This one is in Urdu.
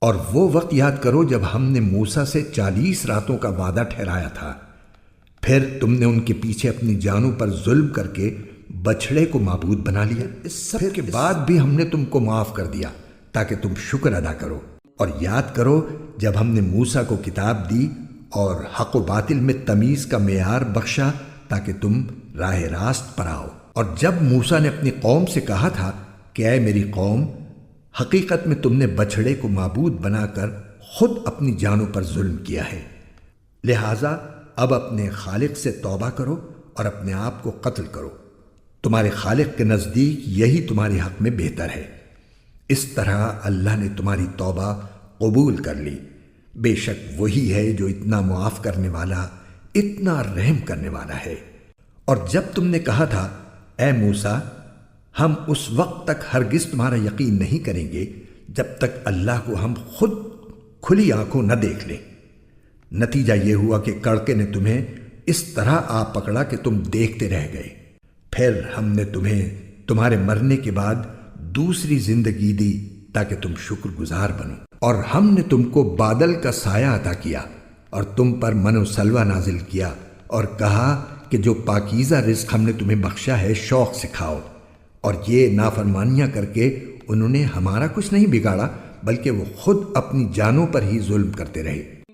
اور وہ وقت یاد کرو جب ہم نے موسا سے چالیس راتوں کا وعدہ ٹھہرایا تھا۔ پھر تم نے ان کے پیچھے اپنی جانوں پر ظلم کر کے بچڑے کو معبود بنا لیا۔ اس سب کے بعد بھی ہم نے تم کو معاف کر دیا تاکہ تم شکر ادا کرو۔ اور یاد کرو جب ہم نے موسا کو کتاب دی اور حق و باطل میں تمیز کا معیار بخشا تاکہ تم راہ راست پر آؤ۔ اور جب موسا نے اپنی قوم سے کہا تھا کہ اے میری قوم حقیقت میں تم نے بچڑے کو معبود بنا کر خود اپنی جانوں پر ظلم کیا ہے۔ لہذا اب اپنے خالق سے توبہ کرو اور اپنے آپ کو قتل کرو۔ تمہارے خالق کے نزدیک یہی تمہارے حق میں بہتر ہے۔ اس طرح اللہ نے تمہاری توبہ قبول کر لی۔ بے شک وہی ہے جو اتنا معاف کرنے والا، اتنا رحم کرنے والا ہے۔ اور جب تم نے کہا تھا، اے موسا ہم اس وقت تک ہرگز تمہارا یقین نہیں کریں گے جب تک اللہ کو ہم خود کھلی آنکھوں نہ دیکھ لیں۔ نتیجہ یہ ہوا کہ کڑکے نے تمہیں اس طرح آ پکڑا کہ تم دیکھتے رہ گئے۔ پھر ہم نے تمہیں تمہارے مرنے کے بعد دوسری زندگی دی تاکہ تم شکر گزار بنو۔ اور ہم نے تم کو بادل کا سایہ عطا کیا اور تم پر من و سلوہ نازل کیا اور کہا کہ جو پاکیزہ رزق ہم نے تمہیں بخشا ہے، شوق سکھاؤ اور یہ نافرمانیاں کر کے انہوں نے ہمارا کچھ نہیں بگاڑا، بلکہ وہ خود اپنی جانوں پر ہی ظلم کرتے رہے۔